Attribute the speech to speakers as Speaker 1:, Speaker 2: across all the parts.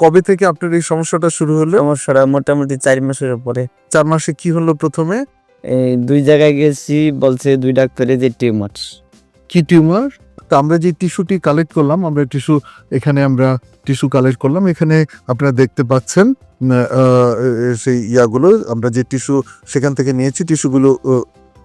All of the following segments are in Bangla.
Speaker 1: কবে থেকে আপনার এই সমস্যাটা শুরু হলো?
Speaker 2: সমস্যাটা মোটামুটি চার মাসের উপরে।
Speaker 1: চার মাসে কি হলো প্রথমে?
Speaker 2: এই দুই জায়গায় গেছি বলছে দুই ডাক্তারে যে টিউমার।
Speaker 1: কি টিউমার? তো আমরা যে টিস্যুটি কালেক্ট করলাম আমরা টিস্যু এখানে আমরা টিস্যু কালেক্ট করলাম এখানে আপনারা দেখতে পাচ্ছেন সেই ইয়াগুলো আমরা যে টিস্যু সেখান থেকে নিয়েছি টিস্যুগুলো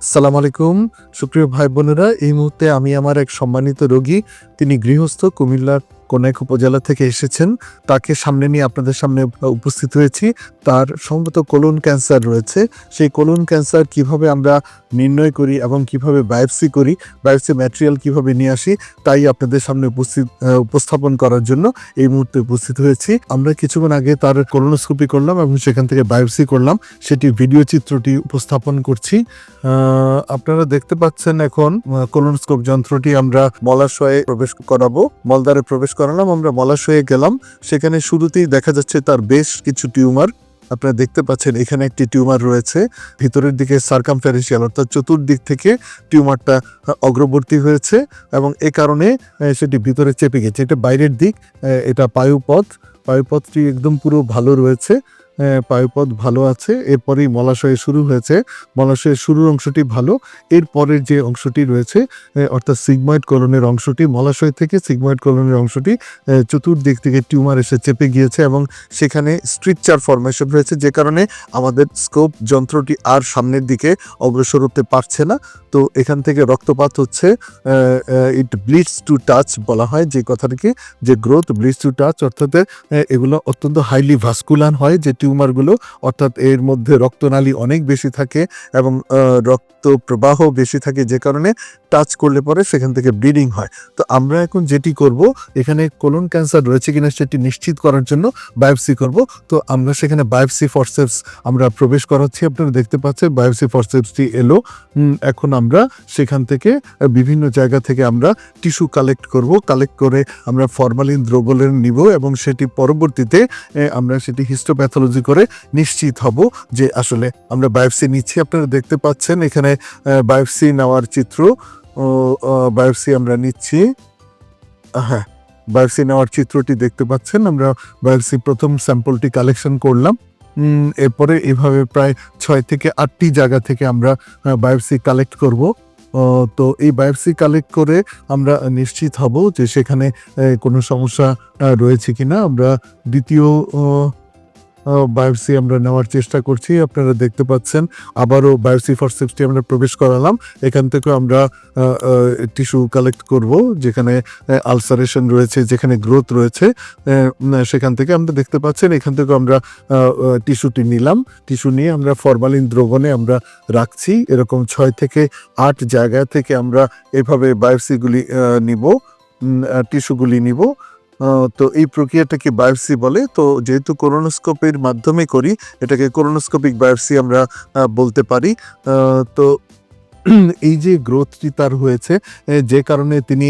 Speaker 1: সালাম আলাইকুম। সুপ্রিয় ভাই বোনেরা এই মুহূর্তে আমি আমার এক সম্মানিত রোগী তিনি গৃহস্থ কুমিল্লার কোনাইক উপজেলা থেকে এসেছেন। তাকে সামনে নিয়ে আপনাদের সামনে উপস্থিত হয়েছি। তার সম্ভবত কোলন ক্যান্সার রয়েছে। সেই কোলন ক্যান্সার কীভাবে আমরা নির্ণয় করি এবং কীভাবে বায়োপসি করি, বায়োপসি ম্যাটেরিয়াল কীভাবে নিয়ে আসি, তাই আপনাদের সামনে উপস্থিত উপস্থাপন করার জন্য এই মুহূর্তে উপস্থিত হয়েছি। আমরা কিছুক্ষণ আগে তার কোলোনোস্কোপি করলাম এবং সেখান থেকে বায়োপসি করলাম। সেটি ভিডিও চিত্রটি উপস্থাপন করছি। আপনারা দেখতে পাচ্ছেন এখন কোলোনোস্কোপ যন্ত্রটি আমরা মলাশয়ে প্রবেশ করাবো। মলদারে প্রবেশ করালাম, আমরা মলাশয়ে গেলাম। সেখানে শুরুতেই দেখা যাচ্ছে তার বেশ কিছু টিউমার। আপনারা দেখতে পাচ্ছেন এখানে একটি টিউমার রয়েছে। ভিতরের দিকে সার্কামফারেন্সিয়াল অর্থাৎ চতুর্দিক থেকে টিউমারটা অগ্রবর্তী হয়েছে এবং এ কারণে সেটি ভিতরে চেপে গেছে। এটা বাইরের দিক এটা পায়ুপথ। পায়ুপথটি একদম পুরো ভালো রয়েছে। পায়ুপথ ভালো আছে, এরপরেই মলাশয়ে শুরু হয়েছে। মলাশয়ের শুরুর অংশটি ভালো, এরপরের যে অংশটি রয়েছে অর্থাৎ সিগময়েড কলনের অংশটি, মলাশয় থেকে সিগময়েড কলনের অংশটি চতুর্দিক থেকে টিউমার এসে চেপে গিয়েছে এবং সেখানে স্ট্রিকচার ফরমেশন রয়েছে, যে কারণে আমাদের স্কোপ যন্ত্রটি আর সামনের দিকে অগ্রসর হতে পারছে না। তো এখান থেকে রক্তপাত হচ্ছে ইট ব্লিডস টু টাচ বলা হয়, যে কথাটিকে, যে গ্রোথ ব্লিডস টু টাচ অর্থাৎ এগুলো অত্যন্ত হাইলি ভাস্কুলান হয়, যে টিউমারগুলো, অর্থাৎ এর মধ্যে রক্তনালী অনেক বেশি থাকে এবং রক্ত প্রবাহ বেশি থাকে যে কারণে টাচ করলে পরে সেখান থেকে ব্লিডিং হয়। তো আমরা এখন যেটি করব, এখানে কোলন ক্যান্সার রয়েছে কিনা সেটি নিশ্চিত করার জন্য বায়োপসি করব। তো আমরা সেখানে বায়োপসি ফরসেপস আমরা প্রবেশ করাচ্ছি, আপনারা দেখতে পাচ্ছেন বায়োপসি ফরসেপসটি এলো। এখন আমরা সেখান থেকে বিভিন্ন জায়গা থেকে আমরা টিস্যু কালেক্ট করব। কালেক্ট করে আমরা ফরমালিন দ্রবলের নিব এবং সেটি পরবর্তীতে আমরা সেটি হিস্টোপ্যাথোলজি করে নিশ্চিত হব যে আসলে আমরা বায়োপসি নিচ্ছি। আপনারা দেখতে পাচ্ছেন এখানে বায়োপসি নেওয়ার চিত্র বায়োপসি আমরা নিচ্ছি। হ্যাঁ বায়োপসি নেওয়ার চিত্রটি দেখতে পাচ্ছেন। আমরা বায়োপসি প্রথম স্যাম্পলটি কালেকশন করলাম। এরপরে এভাবে প্রায় ছয় থেকে আটটি জায়গা থেকে আমরা বায়োপসি কালেক্ট করব। তো এই বায়োপসি কালেক্ট করে আমরা নিশ্চিত হব যে সেখানে কোনো সমস্যা রয়েছে কিনা। আমরা দ্বিতীয় বায়োপসি আমরা নেওয়ার চেষ্টা করছি, আপনারা দেখতে পাচ্ছেন। আবারও বায়োপসি ফরসেপসটি আমরা প্রবেশ করালাম। এখান থেকে আমরা টিস্যু কালেক্ট করব, যেখানে আলসারেশন রয়েছে, যেখানে গ্রোথ রয়েছে সেখান থেকে আমরা দেখতে পাচ্ছেন, এখান থেকে আমরা টিস্যুটি নিলাম। টিস্যু নিয়ে আমরা ফরমালিন দ্রবণে আমরা রাখছি। এরকম ছয় থেকে আট জায়গা থেকে আমরা এভাবে বায়োপসিগুলি নিব টিস্যুগুলি নিব। তো এই প্রক্রিয়াটাকে বায়োপসি বলে। তো যেহেতু কোরোনোস্কোপের মাধ্যমে করি, এটাকে কোরোনোস্কোপিক বায়োপসি আমরা বলতে পারি। তো এই যে গ্রোথটি তার হয়েছে যে কারণে তিনি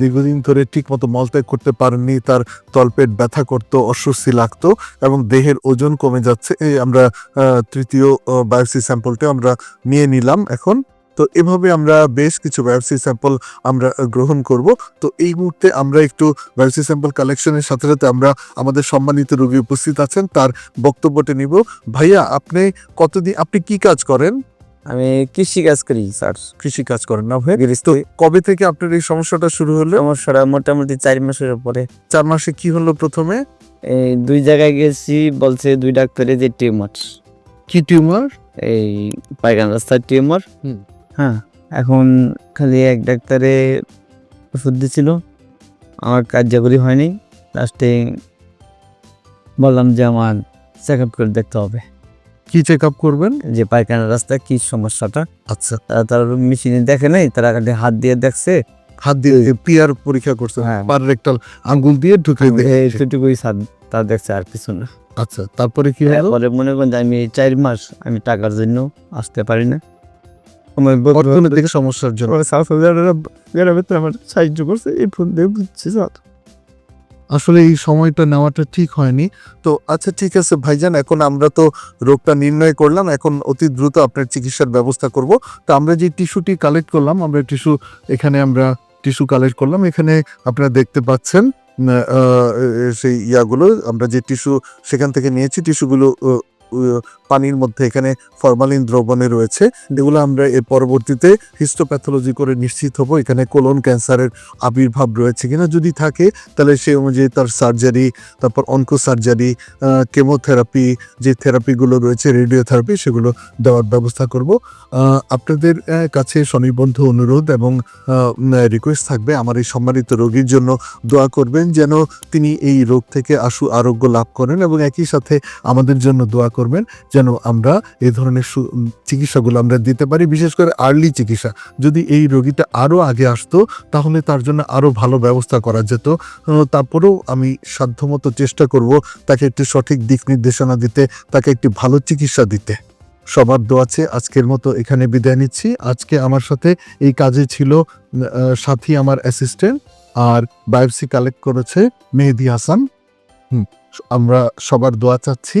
Speaker 1: দীর্ঘদিন ধরে ঠিকমতো মলত্যাগ করতে পারেননি, তার তলপেট ব্যথা করতো, অস্বস্তি লাগতো এবং দেহের ওজন কমে যাচ্ছে। আমরা তৃতীয় বায়োপসি স্যাম্পলটা আমরা নিয়ে নিলাম এখন। তো এভাবে আমরা বেশ কিছু বায়োপসি স্যাম্পল আমরা গ্রহণ করব। তো এই মুহূর্তে আমরা একটু বায়োপসি স্যাম্পল কালেকশনের সাথে সাথে আমরা আমাদের সম্মানিত রোগী উপস্থিত আছেন তার বক্তব্যটা নিব। ভাইয়া আপনি কতদিন আপনি কি কাজ করেন?
Speaker 2: আমি কৃষি কাজ করি স্যার।
Speaker 1: কৃষি কাজ করেন না ভাই। তো কবে থেকে আপনার এই সমস্যাটা শুরু হলো?
Speaker 2: সমস্যাটা মোটামুটি চার মাসের উপরে।
Speaker 1: চার মাসে কি হলো প্রথমে?
Speaker 2: এই দুই জায়গায় গেছি বলছে দুই ডাক্তারে যে টিউমার।
Speaker 1: কি টিউমার?
Speaker 2: এই পায়খানা রাস্তার টিউমার।
Speaker 1: হুম।
Speaker 2: হ্যাঁ এখন খালি এক ডাক্তারে ওষুধ দিছিল। আমার কার্যকরী হয়নি। লাস্টে বললাম যে আমার চেক আপ করে দেখতে হবে।
Speaker 1: কি চেক আপ করবেন?
Speaker 2: যে পায়খানা রাস্তায় কি সমস্যাটা?
Speaker 1: আচ্ছা।
Speaker 2: তারা তার মেশিনে দেখে নাই তারা খালি হাত দিয়ে দেখছে।
Speaker 1: হাত দিয়ে পিয়ার পরীক্ষা করছে
Speaker 2: হ্যাঁ।
Speaker 1: পার রেক্টাল আঙ্গুল দিয়ে ঢুকে
Speaker 2: সেটুকুই তা দেখছে আর কিছু না।
Speaker 1: আচ্ছা তারপরে কি হলো?
Speaker 2: পরে মনে করেন যে আমি চার মাস আমি টাকার জন্য আসতে পারি না।
Speaker 1: অর্থনৈতিক সমস্যার জন্য।
Speaker 2: আমার সাউথ তো আমার সাহায্য করছে এই ফোন দিয়ে বুঝছি
Speaker 1: আসলে এই সময়টা নেওয়াটা ঠিক হয়নি। তো আচ্ছা ঠিক আছে ভাইজান এখন আমরা তো রোগটা নির্ণয় করলাম এখন অতি দ্রুত আপনার চিকিৎসার ব্যবস্থা করব। তো আমরা যে টিস্যুটি কালেক্ট করলাম আমরা টিস্যু এখানে আমরা টিস্যু কালেক্ট করলাম এখানে আপনারা দেখতে পাচ্ছেন সেই ইয়াগুলো আমরা যে টিস্যু সেখান থেকে নিয়েছি টিস্যুগুলো পানির মধ্যে এখানে ফরমালিন দ্রবণে রয়েছে। এগুলো আমরা এর পরবর্তীতে হিস্টোপ্যাথোলজি করে নিশ্চিত হব। এখানে কোলন ক্যান্সারের আবির্ভাব রয়েছে কিনা যদি থাকে, তাহলে সেই অনুযায়ী তার সার্জারি তারপর অনকো সার্জারি কেমোথেরাপি যে থেরাপিগুলো রয়েছে রেডিওথেরাপি সেগুলো দেওয়ার ব্যবস্থা করব। আপনাদের কাছে স্বনির্বন্ধ অনুরোধ এবং রিকোয়েস্ট থাকবে আমার এই সম্মানিত রোগীর জন্য দোয়া করবেন যেন তিনি এই রোগ থেকে আশু আরোগ্য লাভ করেন এবং একই সাথে আমাদের জন্য দোয়া করবেন যেন আমরা এই ধরনের চিকিৎসাগুলো আমরা দিতে পারি, বিশেষ করে আর্লি চিকিৎসা। যদি এই রোগীটা আরও আগে আসতো, তাহলে তার জন্য আরও ভালো ব্যবস্থা করা যেত। তারপরেও আমি সাধ্যমতো চেষ্টা করব তাকে একটি সঠিক দিক নির্দেশনা দিতে, তাকে একটি ভালো চিকিৎসা দিতে। সবার দোয়াছে আজকের মতো এখানে বিদায় নিচ্ছি। আজকে আমার সাথে এই কাজে ছিল সাথী আমার অ্যাসিস্ট্যান্ট আর বায়োপসি কালেক্ট করেছে মেহেদি হাসান। হুম, আমরা সবার দোয়া চাচ্ছি।